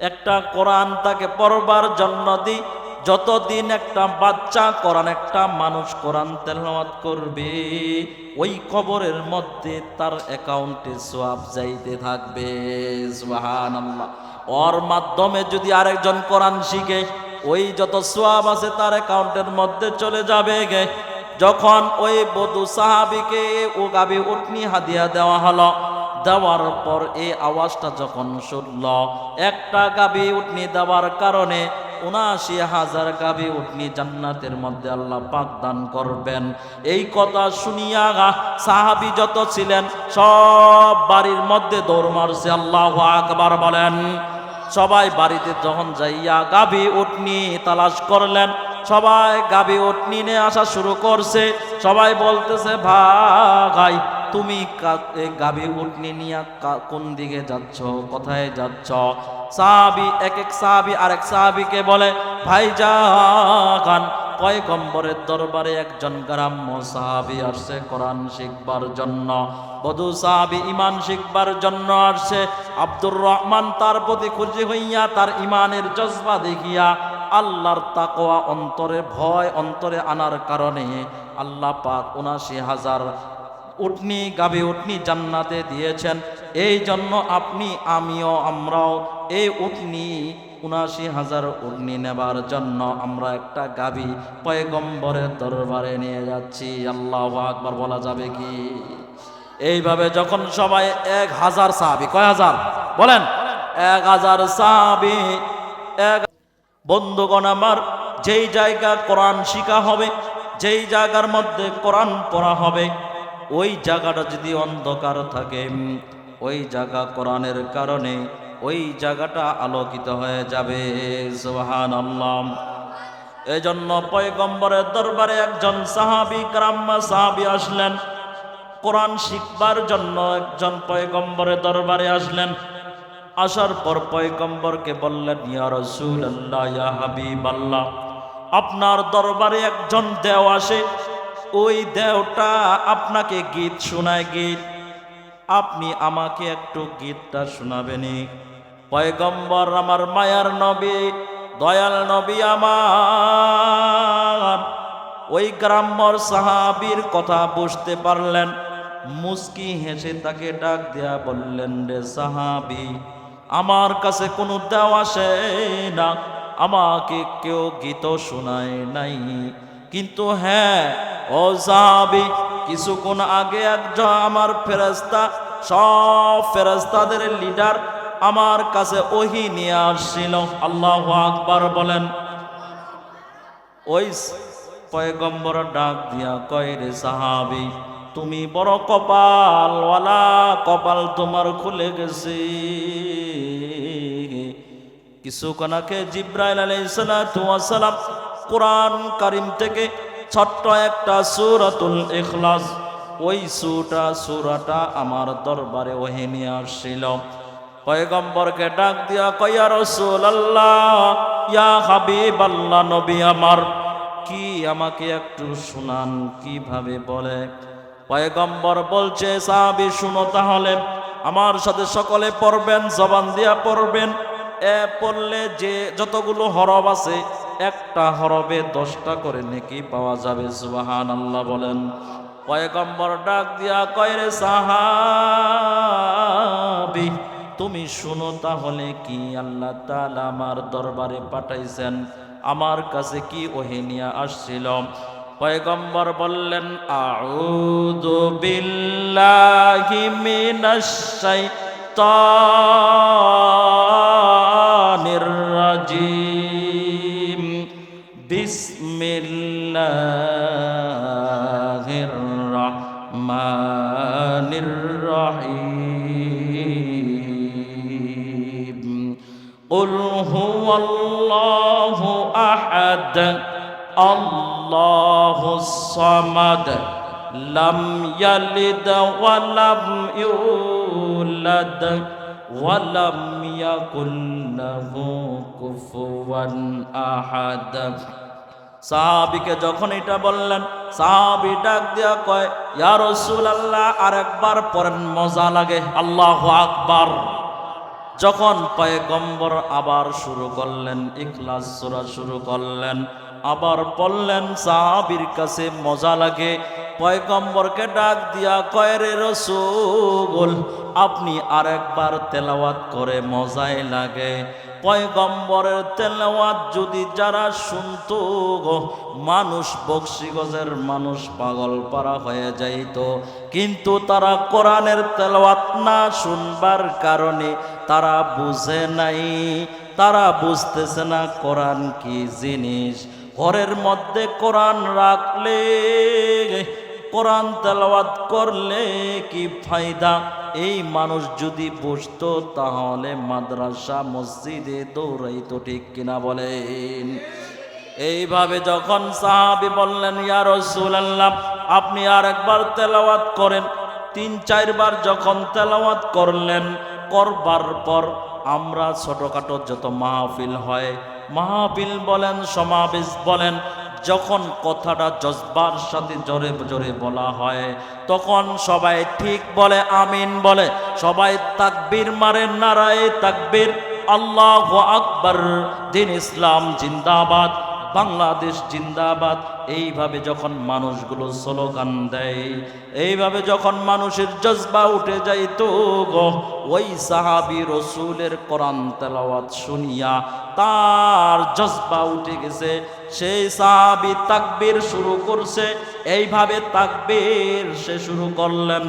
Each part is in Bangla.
একটা কোরআন তাকে পড়বার জন্য দিই যতদিন একটা বাচ্চা কোরআন, একটা মানুষ কোরআন তেলাওয়াত করবে, ওই কবরের মধ্যে তার অ্যাকাউন্টে সোয়াব যাইতে থাকবে। ওর মাধ্যমে যদি আরেকজন কোরআন শিখে, ওই যত সোয়াব আছে তার অ্যাকাউন্টের মধ্যে চলে যাবে গে। যখন ওই বধু সাহাবিকে ও গাবি উটনি হাদিয়া দেওয়া হলো দেওয়ার পর এই আওয়াজটা যখন শুনল, একটা গাবি উঠনি দেওয়ার কারণে উনাশি হাজার গাবি উঠনি জান্নাতের মধ্যে আল্লাহ পাক দান করবেন। এই কথা শুনিয়া সাহাবি যত ছিলেন, সব বাড়ির মধ্যে দৌড় মারছে, আল্লাহ আকবার বলেন। সবাই বাড়িতে যখন যাইয়া গাবি উটনি তালাশ করলেন, সবাই গাবি উটনি নিয়ে আসা শুরু করছে। সবাই বলতেছে, ভাই তুমি গাবি উটনি নিয়ে কোন দিকে যাচ্ছ? কোথায় যাচ্ছ? সাহাবি এক এক সাহাবি আরেক সাহাবিকে বলে, ভাই যান পয়গম্বরের দরবারে একজন গ্রাম্য সাহাবি আসছে কোরআন শিখবার জন্য? বধু সাহাবি ইমান শিখবার জন্য আসছে। আব্দুর রহমান তার প্রতি খুশি হইয়া তার ইমানের জজবা দেখিয়া আল্লাহর তাকোয়া অন্তরে, ভয় অন্তরে আনার কারণে আল্লাহ পাক উনাশি হাজার উটনি গাবি উটনি জান্নাতে দিয়েছেন। এই জন্য আপনি, আমিও, আমরাও এই উটনি উনাশি হাজার উটনি নেবার জন্য আমরা একটা গাবি পয়গম্বরের দরবারে নিয়ে যাচ্ছি। আল্লাহ আকবার বলা যাবে কি? এইভাবে যখন সবাই এক হাজার সাহাবি, কয় হাজার? বলেন, এক হাজার সাহাবি, এক বন্ধুগণ আমার, যেই জায়গা কোরআন শিখা হবে, যেই জায়গার মধ্যে কোরআন পড়া হবে ওই জায়গাটা যদি অন্ধকার থাকে, ওই জায়গা কোরআনের কারণে ওই জায়গাটা আলোকিত হয়ে যাবে। আল্লাহ এই জন্য পয়গম্বরের দরবারে একজন সাহাবি গ্রাম্য সাহাবি আসলেন। কোরআন শিখবার জন্য একজন পয়গম্বরের দরবারে আসলেন। আসার পর পয়গম্বরকে বললেন, ইয়া রাসূলুল্লাহ, ইয়া হাবিবাল্লাহ, আপনার দরবারে একজন দেও আসে। ওই দেওটা আপনাকে গীত শোনায় গীত। আপনি আমাকে একটু গীতটা শোনাবেনি পয়গম্বর আমার মায়ার নবী, দয়াল নবী আমার। ওই গ্রাম্যর সাহাবীর কথা বুঝতে পারলেন। মুস্কি হেসে তাকে ডাক দেয়া বললেন, রে সাহাবি, আমার কাছে কোনো দেওয়া আসে না। আমাকে কেউ গীত শোনায় নাই। কিন্তু হ্যাঁ ও সাহাবি, কিছুক্ষণ আগে একজন আমার ফেরেস্তা সব ফেরেস্তাদের লিডার আমার কাছে ওহি নিয়ে আসছিল। আল্লাহ আকবার বলেন ওই পয়গম্বর ডাক দিয়া কয় রে সাহাবি, তুমি বড় কপাল ওয়ালা কপাল তোমার খুলে গেছে। কিছুক্ষণ আগে জিব্রাইল আলাইসালাম কোরআন কারিম থেকে ছোট্ট একটা সুরাতুল ইখলাস। ওই সুটা সুরাটা আমার দরবারে ওহে নিয়ে আসছিল। পয়গম্বরকে ডাক দিয়া কয়া রসুল আল্লাহ ইয়া হাবিব আল্লাহ নবী আমার, কি আমাকে একটু শুনান, কীভাবে বলে? পয়গম্বর বলছে, সাহাবি, শুনো তাহলে, আমার সাথে সকলে পড়বেন, জবান দিয়া পড়বেন। এ পড়লে যে যতগুলো হরব আছে একটা হরবে দশটা করে নেকি পাওয়া যাবে সুবাহান আল্লাহ বলেন। পয়গম্বর ডাক দিয়া কয়রে সাহাবি, তুমি শুনো তাহলে কি আল্লাহ তাআলা আমার দরবারে পাঠাইছেন? আমার কাছে কি ওহিনিয়া আসছিল? পয়গম্বর বললেন, আউযু বিল্লাহি মিনাশ শাইতানির الله الصمد لم يلد ولم يولد ولم يكن له كفوا احد সাহাবিকে যখন এটা বললেন সাহাবি ডাক দিয়া কয় ইয়া রাসূলুল্লাহ আরেকবার পড়েন মজা লাগে আল্লাহু আকবার যখন পয়গম্বর আবার শুরু করলেন, ইখলাস সূরা শুরু করলেন, আবার বললেন, সাহাবীর কাছে মজা লাগে। পয়গম্বরকে ডাক দিয়া কয়রে রসুল, আপনি আরেকবার তেলাওয়াত করে মজাই লাগে। পয়গম্বরের তেলাওয়াত যদি যারা শুনতো মানুষ বক্সিগজের মানুষ পাগল পারা হয়ে যাইত। কিন্তু তারা কোরআনের তেলাওয়াত না শুনবার কারণে তারা বুঝে নাই, তারা বুঝতেছে না কোরআন কি জিনিস। ঘরের মধ্যে কোরআন রাখলে, কোরআন তেলাওয়াত করলে কি ফায়দা? এই মানুষ যদি বুঝতো, তাহলে মাদ্রাসা, মসজিদে দৌড়াইতো ঠিক কিনা বলেন। এইভাবে যখন সাহাবি বললেন, ইয়া রাসূলুল্লাহ, আপনি আর একবার তেলাওয়াত করেন। তিন, চারবার যখন তেলাওয়াত করলেন করবার পর আমরা ছোটখাটো যত মাহফিল হয়, মাহফিল বলেন, সমাবেশ বলেন, যখন কথাটা জজবার সাথে জোরে জোরে বলা হয়, তখন সবাই ঠিক বলে, আমিন বলে। সবাই তাকবীর মারে, নারায় তাকবীর। আল্লাহ আকবর, দিন ইসলাম জিন্দাবাদ। বাংলাদেশ জিন্দাবাদ। এইভাবে যখন মানুষগুলো স্লোগান দেয়, এইভাবে যখন মানুষের জজবা উঠে যাইতো ওই সাহাবি রসুলের কোরআন তেলাওয়াত শুনিয়া তার জজবা উঠে গেছে। সেই সাহাবি তাকবীর শুরু করছে। এইভাবে তাকবীর সে শুরু করলেন।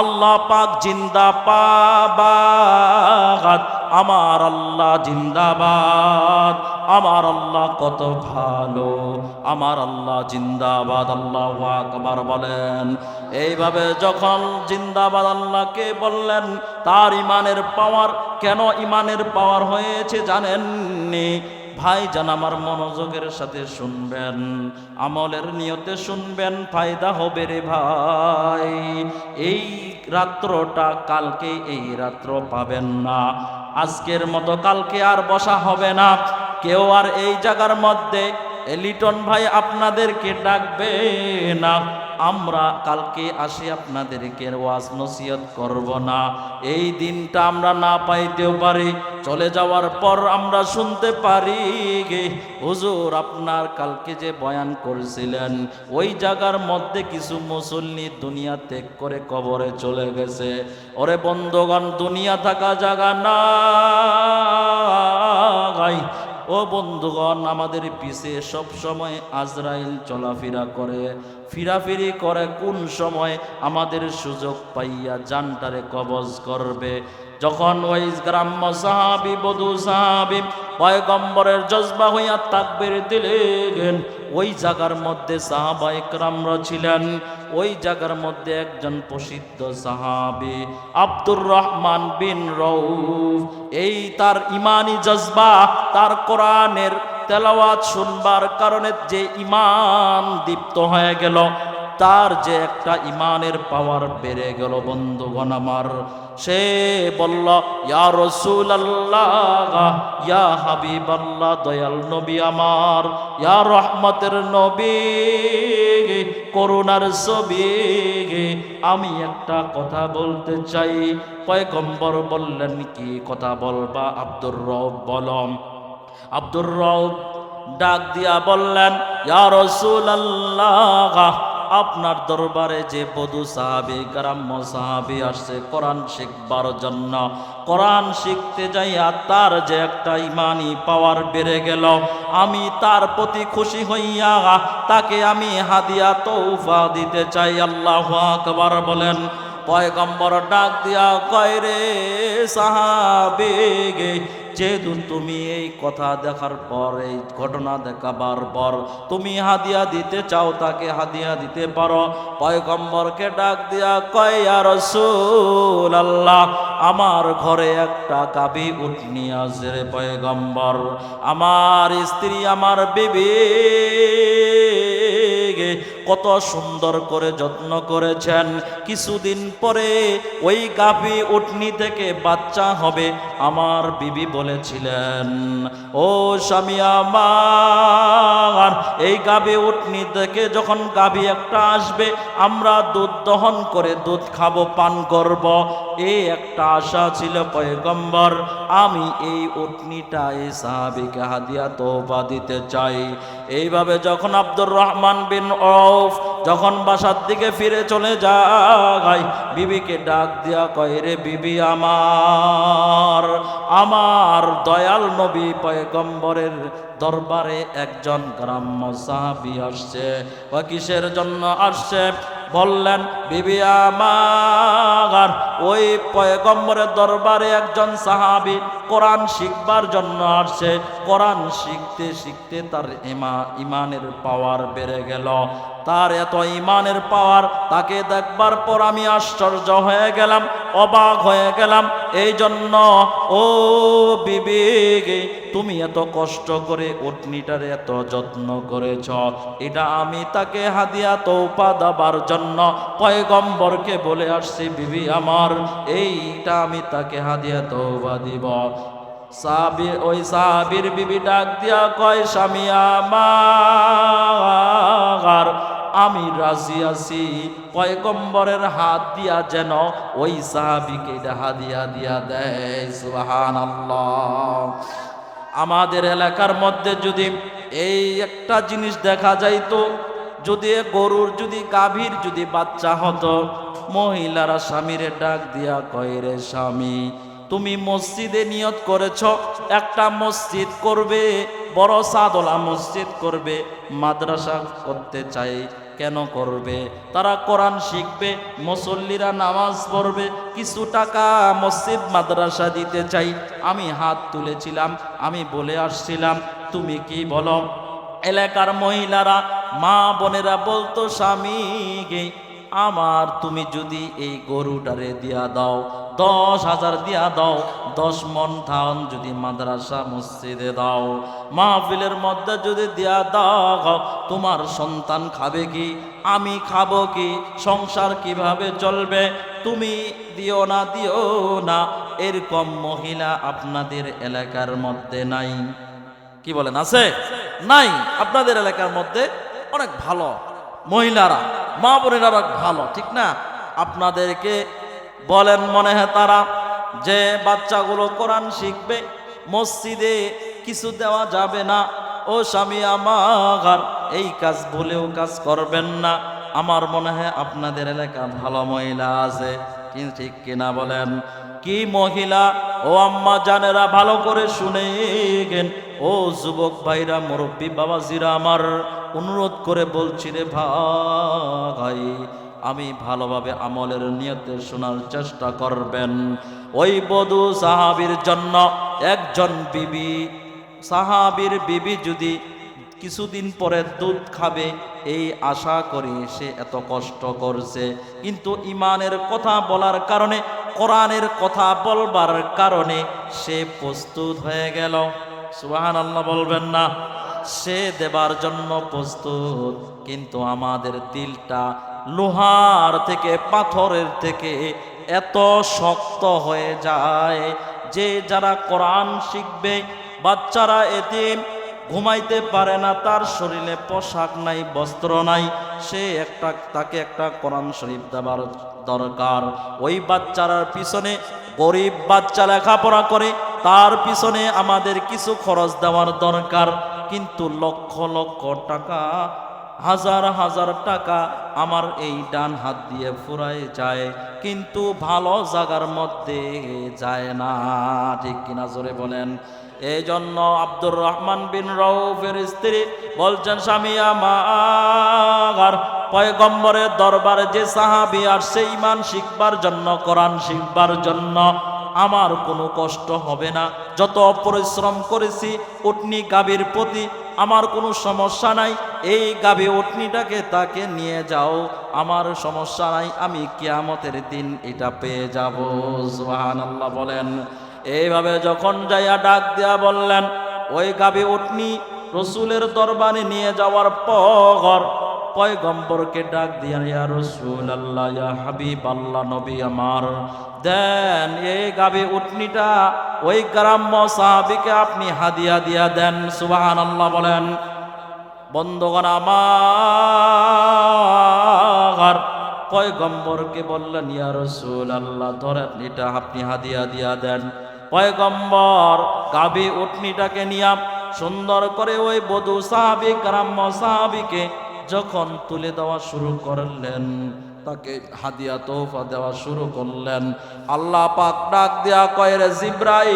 আল্লাহ পাক জিন্দা পাবাদ আমার আল্লাহ জিন্দাবাদ, আমার আল্লাহ কত ভালো, আমার আল্লাহ জিন্দাবাদ, আল্লাহ আকবার বলেন। এইভাবে যখন জিন্দাবাদ আল্লাহকে বললেন, তার ইমানের পাওয়ার কেন ইমানের পাওয়ার হয়েছে জানেননি? ভাই জান আমার মনোযোগের সাথে শুনবেন, আমলের নিয়তে শুনবেন, ফায়দা হবে রে ভাই। এই রাত্রটা কালকে, এই রাত্র পাবেন না। আজকের মতো কালকে আর বসা হবে না। কেউ আর এই জায়গার মধ্যে এ লিটন ভাই আপনাদেরকে ডাকবে না। আমরা কালকে আসি আপনাদেরকে ওয়াজ নসিহত করব না। এই দিনটা আমরা না পাইতেও পারি, চলে যাওয়ার পর আমরা শুনতে পারি গে। হুজুর, আপনার কালকে যে বয়ান করেছিলেন, ওই জায়গার মধ্যে কিছু মুসল্লি দুনিয়া ত্যাগ করে কবরে চলে গেছে। ওরে বন্ধগণ, দুনিয়া থাকা জায়গা না। ও বন্ধুগণ, আমাদের পিছে সব সময় আজরাইল চলাফেরা করে, ফিরাফিরি করে কোন সময় আমাদের সুযোগ পাইয়া জানটারে কবজ করবে। যখন ওই গ্রাম্য সাহাবি, বধু সাহাবি পয়গম্বরের জজবা হইয়া তাকবির দিলেন। ওই জায়গার মধ্যে সাহাবা একরামরা ছিলেন। ওই জায়গার মধ্যে একজন প্রসিদ্ধ সাহাবি, আব্দুর রহমান বিন রৌফ এই তার ইমানি জজবা, তার কোরআনের তেলাওয়াত শুনবার কারণে যে ইমান দীপ্ত হয়ে গেল, তার যে একটা ইমানের পাওয়ার বেড়ে গেল বন্ধুগণ আমার। সে বলল, ইয়া রসুল আল্লাহ ইয়া হাবিব আল্লাহ দয়াল নবী আমার, ইয়া রহমতের নবী, করুণার ছবি, আমি একটা কথা বলতে চাই। পয়গম্বর বললেন, কি কথা বলবা আব্দুর রব বলম আব্দুর রব ডাক দিয়া বললেন, ইয়া রসুল আল্লাহ আপনার দরবারে যে বধু সাহাবি গ্রাম্য সাহাবি আসছে, কোরআন শিখবার জন্য। কোরআন শিখতে যাইয়া তার যে একটা ইমানি পাওয়ার বেড়ে গেল। আমি তার প্রতি খুশি হইয়া তাকে আমি হাদিয়া তৌফা দিতে চাই। আল্লাহ আকবার বলেন, পয়গম্বর ডাক দিয়া কয় রে সাহাবে যেহেতু তুমি এই কথা দেখার পর, এই ঘটনা দেখাবার পর, তুমি হাদিয়া দিতে চাও, তাকে হাদিয়া দিতে পারো। পয়গম্বরকে ডাক দিয়া কয় আর আল্লাহ আমার ঘরে একটা গাভী উঠনি আছে রে পয়গম্বর। আমার স্ত্রী, আমার বিবি কত সুন্দর করে যত্ন করেছেন। কিছুদিন পরে ওই গাভী উটনি থেকে বাচ্চা হবে, আমার বিবি বলেছিলেন, ও স্বামী আমার, এই গাভী উটনি থেকে যখন গাভী একটা আসবে, আমরা দুধ দহন করে দুধ খাব, পান করব। এই একটা আশা ছিল পয়গম্বর, আমি এই উটনিটা এই সাহাবিকে হাদিয়া তোবা দিতে চাই। এইভাবে যখন আব্দুর রহমান বিন অফ যখন বাসার দিকে ফিরে চলে যায়, বিবিকে ডাক দিয়া কয়, রে বিবি আমার আমার দয়াল নবী পয়গম্বরের দরবারে একজন গ্রাম্য সাহাবি আসছে। কিসের জন্য আসছে? বললেন, বিবি আমার, ওই পয়গম্বরের দরবারে একজন সাহাবি কোরআন শিখবার জন্য আসছে। কোরআন শিখতে শিখতে তার ইমা, ইমানের পাওয়ার বেড়ে গেল। তার এত ইমানের পাওয়ার, তাকে দেখবার পর আমি আশ্চর্য হয়ে গেলাম, অবাক হয়ে গেলাম। এই জন্য ও বিবেকে তুমি এত কষ্ট করে উটনিটার এত যত্ন করেছ। এটা আমি তাকে হাদিয়া তৌপা দেবার জন্য পয়গম্বরকে বলে আসছি, বিবি আমার, এইটা আমি তাকে হাদিয়া তৌবা দিব। সাবির ওই সাবির বিবি ডাক দিয়া কয়, স্বামী আমার, আমি রাজি আছি। পয়গম্বরের হাত দিয়া যেন ওই সাহাবিকে এটা হাদিয়া দিয়া দেয় সুবাহান আমাদের এলাকার মধ্যে যদি এই একটা জিনিস দেখা যাইতো, যদি গরুর, যদি গাভীর যদি বাচ্চা হতো, মহিলারা স্বামীরে ডাক দিয়া কয়, রে স্বামী তুমি মসজিদে নিয়ত করেছ, একটা মসজিদ করবে, বড় সাদলা মসজিদ করবে, মাদ্রাসা করতে চাই কেন করবে? তারা কোরআন শিখবে, মুসল্লিরা নামাজ পড়বে, কিছু টাকা মসজিদ, মাদ্রাসা দিতে চাই আমি হাত তুলেছিলাম, আমি বলে আসছিলাম, তুমি কি বলো? এলাকার মহিলারা, মা বোনেরা বলতো স্বামীকে আমার তুমি যদি এই গরুটারে দিয়া দাও, দশ হাজার দিয়া দাও, দশ মন ধান যদি মাদ্রাসা মসজিদে দাও, মাহফিলের মধ্যে যদি দিয়া দাও, তোমার সন্তান খাবে কি, আমি খাব কি, সংসার কীভাবে চলবে, তুমি দিও না দিও না, এরকম মহিলা আপনাদের এলাকার মধ্যে নাই। কি বলেন, আছে? নাই। আপনাদের এলাকার মধ্যে অনেক ভালো মহিলারা। মা বোনেরা ভালো, ঠিক না? আপনাদেরকে বলেন মনে হয় তারা যে বাচ্চাগুলো কোরআন শিখবে, মসজিদে কিছু দেওয়া যাবে না। ও স্বামী আমার, এই কাজ বলেও কাজ করবেন না। আমার মনে হয় আপনাদের এলাকা ভালো মহিলা আছে কিন্তু ঠিক কিনা বলেন? কি মহিলা? ও আম্মা জানেরা ভালো করে শুনে ও যুবক ভাইরা, মুরব্বী, বাবাজিরা আমার অনুরোধ করে বলছি রে ভাই, আমি ভালোভাবে আমলের নিয়তে শোনার চেষ্টা করবেন। ওই বধু সাহাবির জন্য একজন বিবি, সাহাবির বিবি যদি কিছুদিন পরে দুধ খাবে, এই আশা করে সে এত কষ্ট করছে। কিন্তু ইমানের কথা বলার কারণে, কোরআনের কথা বলবার কারণে সে প্রস্তুত হয়ে গেল। সুবাহান আল্লাহ বলবেন না। সে দেবার জন্য প্রস্তুত। কিন্তু আমাদের দিলটা লোহার থেকে, পাথরের থেকে এত শক্ত হয়ে যায় যে যারা কোরআন শিখবে, বাচ্চারা এতিম, ঘুমাইতে পারে না, তার শরীরে পোশাক নাই, বস্ত্র নাই, সে একটা, তাকে একটা কোরআন শরীফ দেবার দরকার। ওই বাচ্চারার পিছনে গরিব বাচ্চা লেখাপড়া করে, তার পিছনে আমাদের কিছু খরচ দেওয়ার দরকার। কিন্তু লক্ষ লক্ষ টাকা, হাজার হাজার টাকা আমার এই ডান হাত দিয়ে ফুরায় যায়, কিন্তু ভালো জায়গার মধ্যে যায় না। ঠিক কিনা জোরে বলেন। এই জন্য আব্দুর রহমান বিন রৌফের স্ত্রী বলছেন, স্বামী আমার, পয়গম্বরের দরবারে যে সাহাবি আর সেই মান শিখবার জন্য, কোরআন শিখবার জন্য আমার কোনো কষ্ট হবে না। যত পরিশ্রম করেছি, উটনি গাভীর প্রতি আমার কোনো সমস্যা নাই। এই গাভী উটনিটাকে তাকে নিয়ে যাও। আমার সমস্যা নাই, আমি কিয়ামতের দিন এটা পেয়ে যাব। সুহান আল্লাহ বলেন। এইভাবে যখন যাইয়া ডাক দেয়া বললেন, ওই গাভী উটনি রসুলের দরবারে নিয়ে যাওয়ার পর পয়গম্বরকে ডাক দিয়া রসুল আল্লাহ হাবিব আল্লাহ নবী আমার দেন, এই গাবে উটনিটা ওই গ্রাম্য সাহাবিকে আপনি হাদিয়া দিয়া দেন সুবাহান আল্লাহ বলেন। বন্ধগণ আমার কয় পয়গম্বরকে বললেন, ইয়া রসুল আল্লাহ ধরেন এটা আপনি হাদিয়া দিয়া দেন। পয়গম্বর গাবি উটনিটাকে নিয়া সুন্দর করে ওই বধু সাহাবি, গ্রাম্য সাহাবিকে যখন তুলে দেওয়া শুরু করলেন তাকে হাদিয়া তোহফা দেওয়া শুরু করলেন। আল্লাহ পাক ডাক দেয়া কয়ের জিব্রাইল,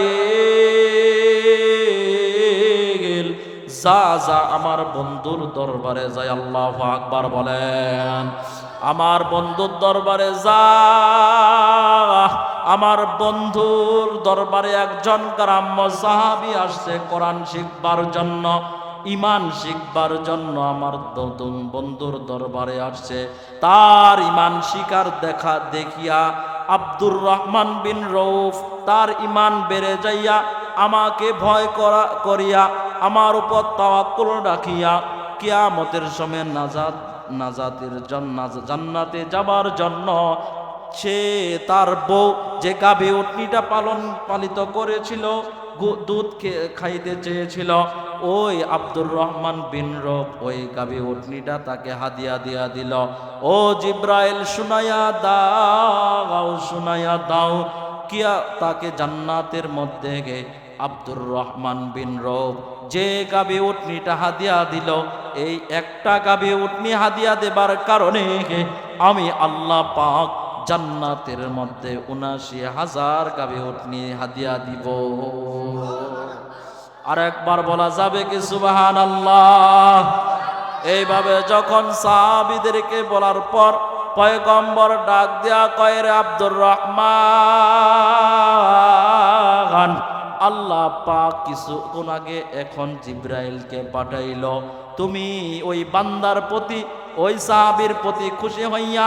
যা যা আমার বন্ধুর দরবারে যাই আল্লাহ আকবার বলেন। আমার বন্ধুর দরবারে যা, আমার বন্ধুর দরবারে একজন গ্রাম্য সাহাবি আসছে কোরআন শিখবার জন্য। ইমান শিখবার জন্য আমার বন্ধুর দরবারে আসছে। তার ইমান শিকার দেখা, দেখিয়া আব্দুর রহমান বিন রৌফ তার ইমান বেড়ে যাইয়া আমাকে ভয় করা, করিয়া আমার উপর তাওয়াক্কুল রাখিয়া কিয়ামতের সময় নাজাত, নাজাতের জান্নাতে যাবার জন্য সে তার বউ যে গাভী উটনিটা পালন, পালিত করেছিল দুধ খাইতে চেয়েছিল। ওই আব্দুর রহমান বিন রব ওই গাভী উটনিটা তাকে হাদিয়া দিয়া দিল। ও জিব্রাইল, শুনাইয়া দাও শুনাইয়া দাও। কিয়া তাকে জান্নাতের মধ্যে গে আব্দুর রহমান বিন রব। যে গাবি উটনিটা হাদিয়া দিল, এই একটা গাবি উটনি হাদিয়া দেবার কারণে আমি আল্লাহ পাক জান্নাতের মধ্যে উনাশি হাজার গাবি উটনি হাদিয়া দিব। আর একবার বলা যাবে কি সুবাহান আল্লাহ এইভাবে যখন সাহাবিদেরকে বলার পর পয়গম্বর ডাক দেয়া কয়ের আব্দুর রহমান, আল্লাহ পাক কিছুক্ষণ আগে এখন জিব্রাইলকে পাঠাইল। তুমি ওই বান্দার প্রতি, ওই সাহাবির প্রতি খুশি হইয়া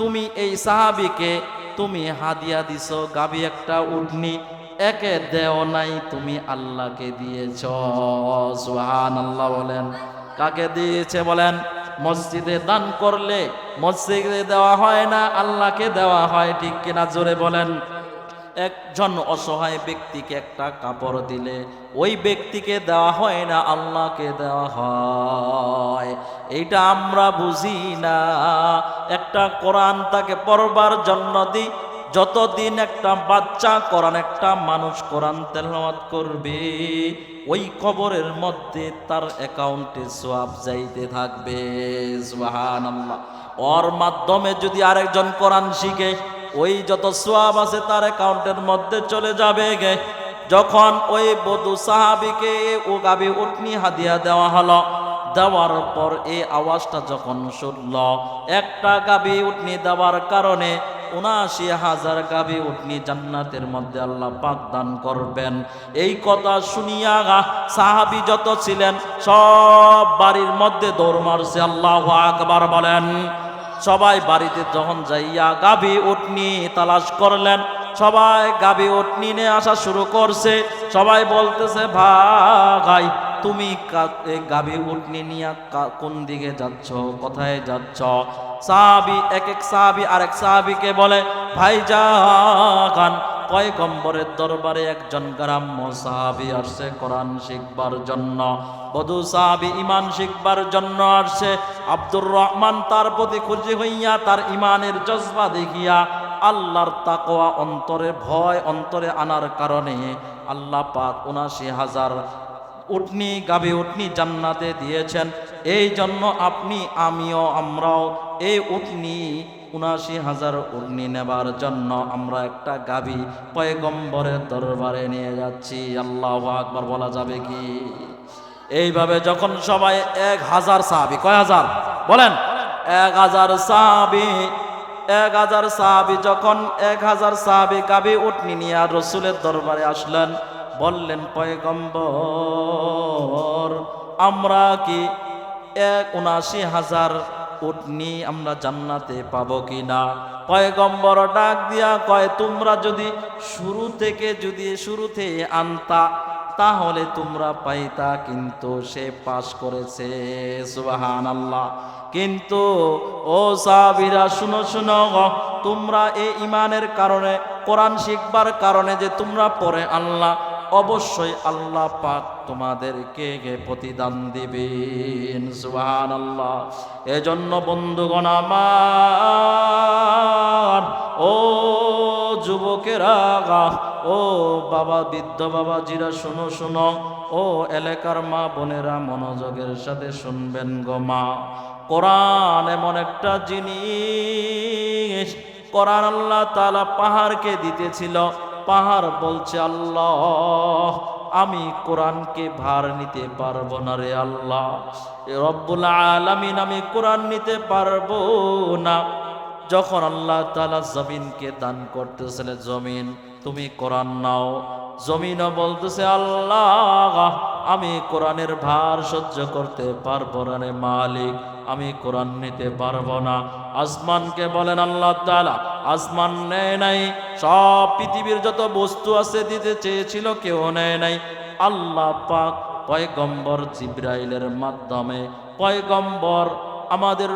তুমি এই সাহাবিকে তুমি হাদিয়া দিছ, গাবি একটা উঠনি, একে দেও নাই, তুমি আল্লাহকে দিয়েছ। সুহান আল্লাহ বলেন। কাকে দিয়েছে বলেন? মসজিদে দান করলে মসজিদে দেওয়া হয় না, আল্লাহকে দেওয়া হয়, ঠিক কিনা জোরে বলেন। একজন অসহায় ব্যক্তিকে একটা কাপড় দিলে, ওই ব্যক্তিকে দেওয়া হয় না, আল্লাহকে দেওয়া হয়। এইটা আমরা বুঝি না। একটা কোরআন তাকে পড়বার জন্য দিই। যতদিন একটা বাচ্চা কোরআন, একটা মানুষ কোরআন তেলাওয়াত করবে, ওই কবরের মধ্যে তার অ্যাকাউন্টে সোয়াব যাইতে থাকবে। সুবহানাল্লাহ। ওর মাধ্যমে যদি আরেকজন কোরআন শিখে, ওই যত সোয়াব আছে তার অ্যাকাউন্টের মধ্যে চলে যাবে গে। যখন ওই বধু সাহাবিকে ও গাবি উটনি হাদিয়া দেওয়া হলো দেওয়ার পর এই আওয়াজটা যখন শুনল, একটা গাবি উঠনি দেওয়ার কারণে উনাশি হাজার গাবি উঠনি জান্নাতের মধ্যে আল্লাহ পাক দান করবেন। এই কথা শুনিয়া সাহাবি যত ছিলেন, সব বাড়ির মধ্যে দৌড় মারছে, আল্লাহ আকবার বলেন। সবাই বাড়িতে যখন যাইয়া গাভী উঠনি তালাশ করলেন, সবাই গাভী উটনি নিয়ে আসা শুরু করছে। সবাই বলতেছে, ভাই তুমি গাভী উটনি নিয়ে কোন দিকে যাচ্ছ? কোথায় যাচ্ছ? সাহাবি, এক এক সাহাবি আরেক সাহাবিকে বলে, ভাই যান পয়গম্বরের দরবারে একজন গ্রাম্য সাহাবি আসছে কোরআন শিখবার জন্য। বধু সাহাবি ইমান শিখবার জন্য আসছে। আব্দুর রহমান তার প্রতি খুশি হইয়া তার ইমানের জজবা দেখিয়া আল্লাহর তাকোয়া অন্তরে, ভয় অন্তরে আনার কারণে আল্লাহ পাক উনাশি হাজার উটনি গাভী উটনি জান্নাতে দিয়েছেন। এই জন্য আপনি, আমিও, আমরাও এই উটনি উনাশি হাজার উটনি নেবার জন্য আমরা একটা গাভী পয়গম্বরের দরবারে নিয়ে যাচ্ছি। আল্লাহ আকবার বলা যাবে কি? এইভাবে যখন সবাই এক হাজার সাহাবি, কয় হাজার? বলেন। এক হাজার সাহাবি, এক হাজার সাহাবি যখন এক হাজার সাহাবি গাবি উটনি নিয়ে রসুলের দরবারে আসলেন, বললেন, পয়গম্বর আমরা কি এক উনাশি হাজার উটনি আমরা জান্নাতে পাবো কি না পয়গম্বর ডাক দিয়া কয়, তোমরা যদি শুরু থেকে যদি শুরুতে আনতা, তাহলে তোমরা পাইতা। কিন্তু সে পাশ করেছে সুবাহান আল্লাহ কিন্তু ও সাবিরা শুনো শুনো তোমরা এই ইমানের কারণে, কোরআন শিখবার কারণে যে তোমরা পরে আল্লাহ অবশ্যই আল্লাহ পাক তোমাদেরকে প্রতিদান দিবেন। সুহান আল্লাহ এজন্য বন্ধুগণ আমার, ও যুবকেরা, ও বাবা, বৃদ্ধ বাবা জিরা শুনো শুনো, ও এলাকার মা বোনেরা মনোযোগের সাথে শুনবেন গো মা। কোরআন এমন একটা জিনিস, কোরআন আল্লাহ তালা পাহাড়কে দিতেছিল। পাহাড় বলছে, আল্লাহ, আমি কোরআনকে ভার নিতে পারব না রে আল্লাহ। রব্বুল আলামিন, আমি কোরআন নিতে পারব না। যখন আল্লাহ তালা জমিনকে দান করতেছিলেন জমিন, তুমি কোরআন নাও। জমিনও বলতেছে, আল্লাহ, আমি কোরআনের ভার সহ্য করতে পারব না রে মালিক। আমি কোরআন নিতে পারব না। আসমানকে বলেন আল্লাহ আসমান নেয় নাই, সব পৃথিবীর যত বস্তু আছে দিতে চেয়েছিল কেউ নেয় নাই। আল্লাহ পাক পয়গম্বর জিব্রাইলের মাধ্যমে, পয়গম্বর আমাদের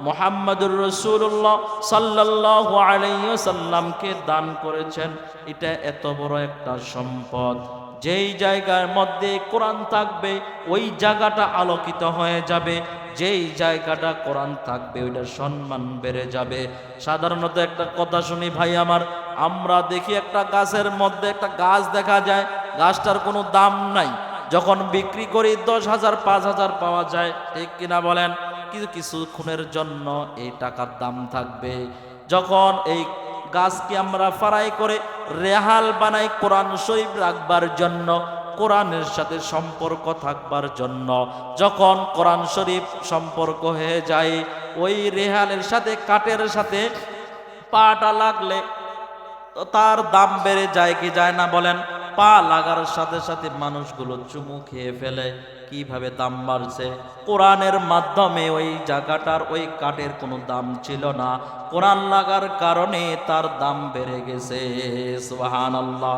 মোহাম্মদুর রসুল্লাহ সাল্লাহ আলাইসাল্লামকে দান করেছেন। এটা এত বড় একটা সম্পদ। যেই জায়গার মধ্যে কোরআন থাকবে, ওই জায়গাটা আলোকিত হয়ে যাবে। যেই জায়গাটা কোরআন থাকবে, ওইটার সম্মান বেড়ে যাবে। সাধারণত একটা কথা শুনি, ভাই আমার, আমরা দেখি একটা গাছের মধ্যে একটা গাছ দেখা যায়, গাছটার কোনো দাম নাই। যখন বিক্রি করি, দশ হাজার, পাঁচ হাজার পাওয়া যায়, ঠিক কিনা বলেন? কিছু কিছুক্ষণের জন্য এই টাকার দাম থাকবে। যখন এই গাছকে আমরা ফারাই করে, রেহাল বানাই কোরআন শরীফ রাখবার জন্য কোরআনের সাথে সম্পর্ক থাকবার জন্য। যখন কোরআন শরীফ সম্পর্ক হয়ে যায়, ওই রেহালের সাথে, কাঠের সাথে পাটা লাগলে তার দাম বেড়ে যায় কি যায় না বলেন? পা লাগার সাথে সাথে মানুষগুলো চুমু খেয়ে ফেলে। কীভাবে দাম বাড়ছে? কোরআনের মাধ্যমে ওই জায়গাটার ওই কাঠের কোনো দাম ছিল না। কোরআন লাগার কারণে তার দাম বেড়ে গেছে। সোহান আল্লাহ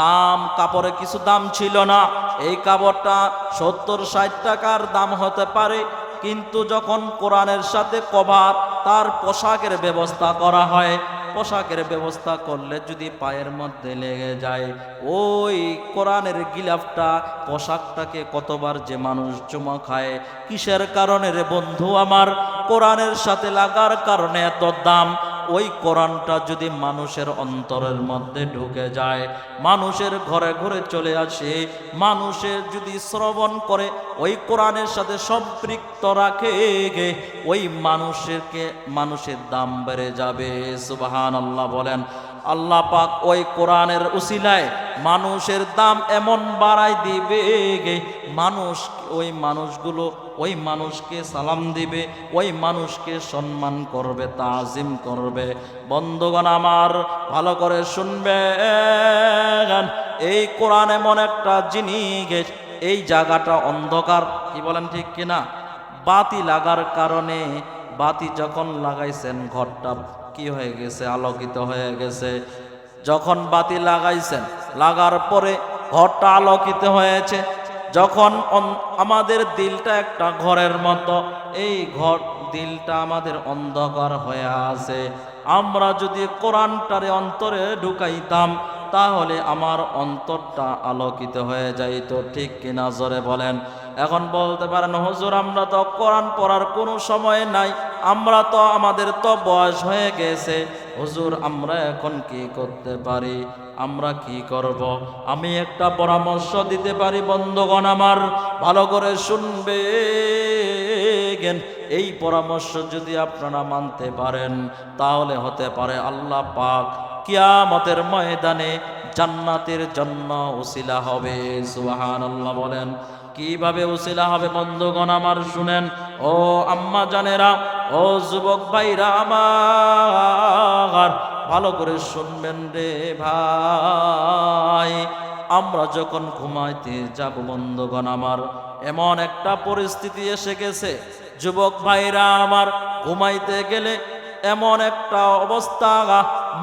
দাম, কাপড়ে কিছু দাম ছিল না। এই কাপড়টা সত্তর, ষাট টাকার দাম হতে পারে। কিন্তু যখন কোরআনের সাথে কভার, তার পোশাকের ব্যবস্থা করা হয়। পোশাকের ব্যবস্থা করলে যদি পায়ের মধ্যে লেগে যায়, ওই কোরআনের গিলাফটা, পোশাকটাকে কতবার যে মানুষ চুমা খায়, কিসের কারণে রে বন্ধু আমার? কোরআনের সাথে লাগার কারণে এত দাম ওই কোরআনটা যদি মানুষের অন্তরের মধ্যে ঢুকে যায়, মানুষের ঘরে ঘরে চলে আসে মানুষের যদি শ্রবণ করে, ওই কোরআনের সাথে সম্পৃক্ত রাখে, ওই মানুষেরকে, মানুষের দাম বেড়ে যাবে সুবাহান আল্লাহ বলেন। আল্লাহ পাক ওই কোরআনের উসিলায় মানুষের দাম এমন বাড়াই দিবে গে। মানুষ ওই মানুষগুলো ওই মানুষকে সালাম দিবে, ওই মানুষকে সম্মান করবে, তাজিম করবে। বন্ধুগণ আমার, ভালো করে শুনবেন। এই কোরআন এমন একটা জিনিস, এই জায়গাটা অন্ধকার, কি বলেন ঠিক কিনা? বাতি লাগার কারণে বাতি যখন লাগাইছেন ঘরটা কি হয়ে গেছে? আলোকিত হয়ে গেছে। যখন বাতি লাগাইছেন, লাগার পরে ঘরটা আলোকিত হয়েছে। যখন আমাদের দিলটা একটা ঘরের মতো, এই ঘর দিলটা আমাদের অন্ধকার হয়ে আছে। আমরা যদি কোরআনটারে অন্তরে ঢুকাইতাম, তাহলে আমার অন্তরটা আলোকিত হয়ে যাইত। ঠিক কিনা জোরে বলেন? এখন বলতে পারেন, হুজুর, আমরা তো কোরআন পড়ার কোনো সময় নাই, আমরা তো আমাদের তো বয়স হয়ে গেছে। হুজুর, আমরা এখন কি করতে পারি? আমরা কি করব? আমি একটা পরামর্শ দিতে পারি, বন্ধুগণ আমার, ভালো করে শুনবে এই পরামর্শ যদি আপনারা মানতে পারেন, তাহলে হতে পারে আল্লাহ পাক কিয়ামতের ময়দানে জান্নাতের জন্য উসিলা হবে। সুবাহান আল্লাহ বলেন। কীভাবে উসিলা হবে বন্ধুগণ আমার শুনেন। ও আম্মা জানেরা, ও যুবক ভাইরা আমার, ভালো করে শুনবেন রে ভাই। আমরা যখন ঘুমাইতে যাব বন্ধুগণ আমার, এমন একটা পরিস্থিতি এসে গেছে। যুবক ভাইরা আমার, ঘুমাইতে গেলে এমন একটা অবস্থা,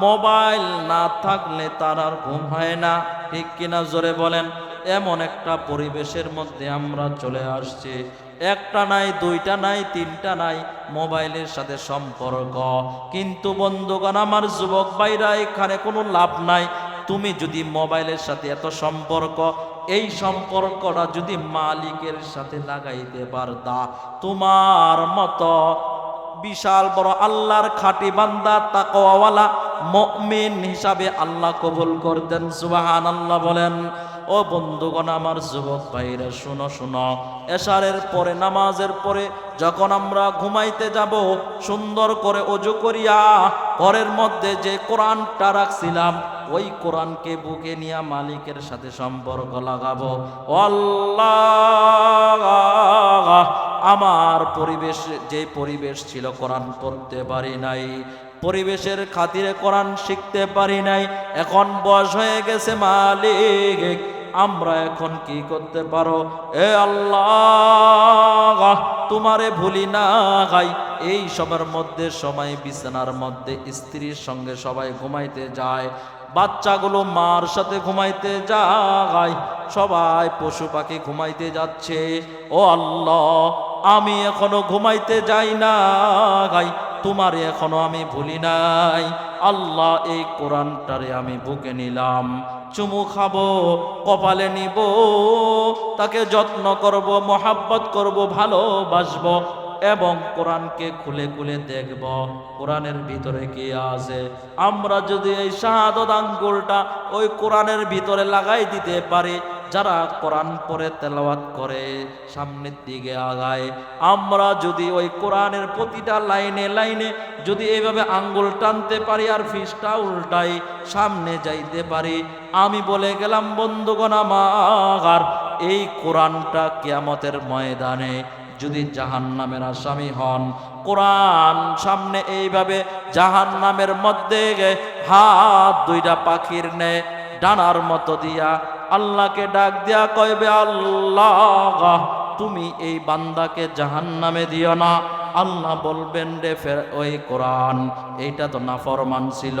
মোবাইল না থাকলে তার আর ঘুম হয় না। ঠিক কিনা জোরে বলেন। এমন একটা পরিবেশের মধ্যে আমরা চলে আসছি। একটা নাই, দুইটা নাই, তিনটা নাই, মোবাইলের সাথে সম্পর্ক। কিন্তু বন্ধুগণ, আমার যুবক ভাইরা, এখানে কোনো লাভ নাই। তুমি যদি মোবাইলের সাথে এত সম্পর্ক, এই সম্পর্কটা যদি মালিকের সাথে লাগাইতে পারতা, তোমার মতো বিশাল বড় আল্লাহর খাঁটি বান্দা তাকওয়ালা মুমিন হিসাবে আল্লাহ কবুল করতেন সুবাহান আল্লাহ বলেন। ও বন্ধুগণ, আমার যুবক ভাইরা, শুনো শুনো। এশারের পরে, নামাজের পরে যখন আমরা ঘুমাইতে যাব, সুন্দর করে অজু করিয়া ঘরের মধ্যে যে কোরআনটা রাখছিলাম, ওই কোরআনকে বুকে নিয়ে মালিকের সাথে সম্পর্ক লাগাবো। আল্লাহ, আমার পরিবেশ, যে পরিবেশ ছিল কোরআন পড়তে পারি নাই, পরিবেশের খাতিরে কোরআন শিখতে পারি নাই, এখন বয়স হয়ে গেছে মালিক। আমরা এখন কি করতে পারো? এ আল্লাহ, তোমারে ভুলি না গাই এই সময়ের মধ্যে সময় বিছানার মধ্যে স্ত্রীর সঙ্গে সবাই ঘুমাইতে যায়। বাচ্চাগুলো মার সাথে ঘুমাইতে যায়। সবাই পশু পাখি ঘুমাইতে যাচ্ছে। ও আল্লাহ, আমি এখনও ঘুমাইতে যাই না গাই তোমারে এখনও আমি ভুলি নাই। আল্লাহ এই কোরআনটারে আমি বুকে নিলাম, চুমু খাব, কপালে নিব, তাকে যত্ন করব, মহাব্বত করব, ভালোবাসবো এবং কোরআনকে খুলে খুলে দেখব, কোরআনের ভিতরে কি আছে? আমরা যদি এই শাহাদত আঙ্গুলটা ওই কোরআনের ভিতরে লাগাই দিতে পারি যারা কোরআন পরে তেলাওয়াত করে, সামনের দিকে আগায়, আমরা যদি ওই কোরআনের প্রতিটা লাইনে লাইনে যদি এইভাবে আঙ্গুল টানতে পারি আর ফিসটা উল্টাই সামনে যাইতে পারি, আমি বলে গেলাম, বন্ধুগণ আমার, এই কোরআনটা কেয়ামতের ময়দানে যদি জাহান নামের আসামি হন, কোরআন সামনে এইভাবে জাহান নামের মধ্যে হাত দুইটা পাখির নে, ডানার মতো দিয়া আল্লাহকে ডাক দিয়া কইবে, আল্লাহ, তুমি এই বান্দাকে জাহান নামে দিও না। আল্লাহ বলবেন, রে ফের ওই কোরআন, এইটা তো না ফরমান ছিল।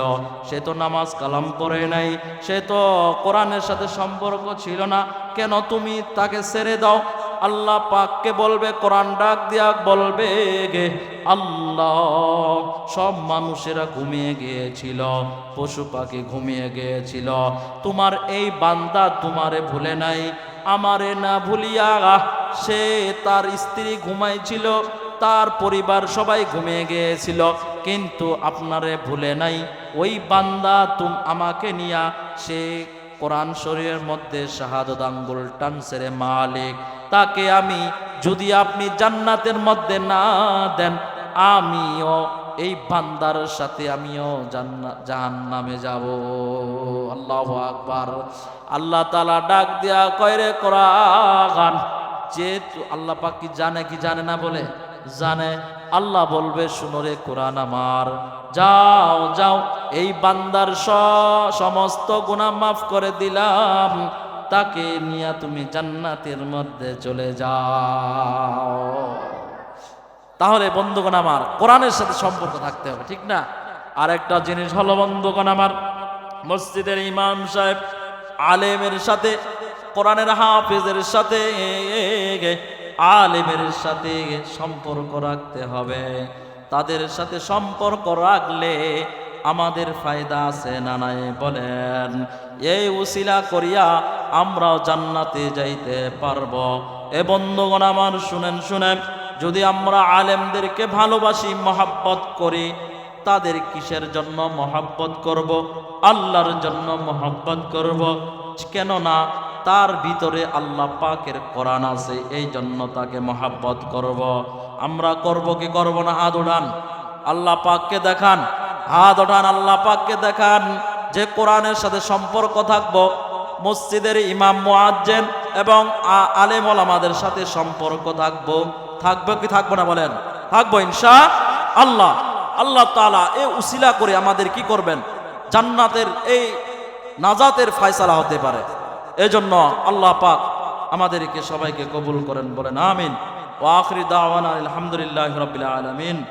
সে তো নামাজ কালাম করে নাই, সে তো কোরআনের সাথে সম্পর্ক ছিল না। কেন তুমি তাকে ছেড়ে দাও? আল্লাহ পাককে বলবে, কোরআন ডাক দিয়া বলবে গে, আল্লাহ, সব মানুষেরা ঘুমিয়ে গিয়েছিল, পশু পাখি ঘুমিয়ে গিয়েছিল। তোমার এই বান্দা তোমারে ভুলে নাই, আমারে না ভুলিয়া সে তার স্ত্রী ঘুমাইছিল, তার পরিবার সবাই ঘুমিয়ে গিয়েছিল, কিন্তু আপনারে ভুলে নাই, ওই বান্দা তুম আমাকে নিয়া সে কোরআন শরীরের মধ্যে শাহাদত আঙ্গুল টানছে রে মালিক। তাকে আমি যদি আপনি জান্নাতের মধ্যে না দেন, আমিও এই বান্দার সাথে আমিও জাহান নামে যাব। আল্লাহ আকবার। আল্লাহ তালা ডাক দিয়া কয়রে করা গান যেহেতু আল্লাহ পাক কি জানে কি জানে না বলে? জানে। আল্লাহ বলবে, শুনো রে কোরআন আমার, যাও যাও, এই বান্দার সমস্ত গুনাহ মাফ করে দিলাম। তাকে নিয়ে তুমি জান্নাতের মধ্যে চলে যাও। তাহলে বন্ধুগণ আমার, কোরআনের সাথে সম্পর্ক থাকতে হবে, ঠিক না? আর একটা জিনিস হলো বন্ধুগণ আমার, মসজিদের ইমাম সাহেব আলেমের সাথে, কোরআনের হাফেজের সাথে আলেমের সাথে সম্পর্ক রাখতে হবে। তাদের সাথে সম্পর্ক রাখলে আমাদের ফায়দা আছে না নাই বলেন। এই উসিলা করিয়া আমরাও জান্নাতে যাইতে পারব। এ বন্ধুগণ আমার শুনেন শুনেন, যদি আমরা আলেমদেরকে ভালোবাসি, মহাব্বত করি, তাদের কিসের জন্য মহাব্বত করব? আল্লাহর জন্য মহাব্বত করব? কেননা তার ভিতরে আল্লাহ পাকের কোরআন আছে, এই জন্য তাকে মহাব্বত করব। আমরা করব কি করব না? হাত উড়ান আল্লাহ পাককে দেখান। হাত ওঠান, আল্লাহ পাককে দেখান। যে কোরআনের সাথে সম্পর্ক থাকব মসজিদের ইমাম মোয়াজ্জেন এবং আলেম ওলামাদের সাথে সম্পর্ক থাকব। থাকবে কি থাকব না বলেন? থাকব ইনশা আল্লাহ। আল্লাহ তাআলা এ উসিলা করে আমাদের কি করবেন? জান্নাতের এই নাজাতের ফয়সালা হতে পারে। এজন্য আল্লাহ পাক আমাদেরকে সবাইকে কবুল করেন বলেন, আমিন। ও আখরি দাওয়ানা আলহামদুলিল্লাহ রাব্বিল আলামিন।